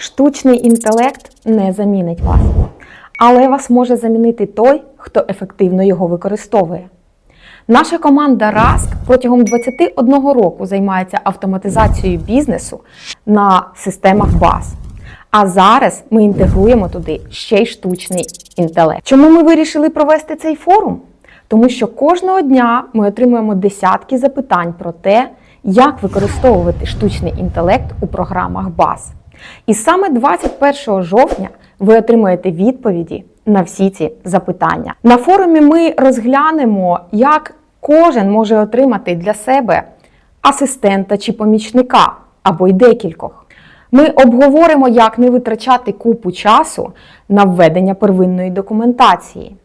Штучний інтелект не замінить вас, але вас може замінити той, хто ефективно його використовує. Наша команда Rask протягом 21 року займається автоматизацією бізнесу на системах BAS. А зараз ми інтегруємо туди ще й штучний інтелект. Чому ми вирішили провести цей форум? Тому що кожного дня ми отримуємо десятки запитань про те, як використовувати штучний інтелект у програмах BAS. І саме 21 жовтня ви отримаєте відповіді на всі ці запитання. На форумі ми розглянемо, як кожен може отримати для себе асистента чи помічника або й декількох. Ми обговоримо, як не витрачати купу часу на введення первинної документації.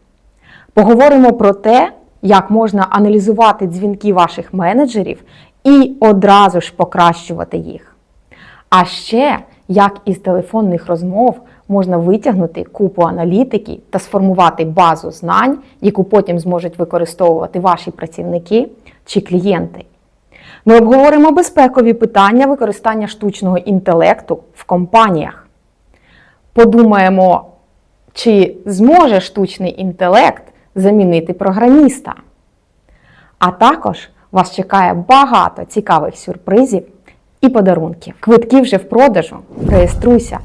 Поговоримо про те, як можна аналізувати дзвінки ваших менеджерів і одразу ж покращувати їх. А ще як із телефонних розмов можна витягнути купу аналітики та сформувати базу знань, яку потім зможуть використовувати ваші працівники чи клієнти. Ми обговоримо безпекові питання використання штучного інтелекту в компаніях. Подумаємо, чи зможе штучний інтелект замінити програміста. А також вас чекає багато цікавих сюрпризів і подарунки. Квитки вже в продажу. Реєструйся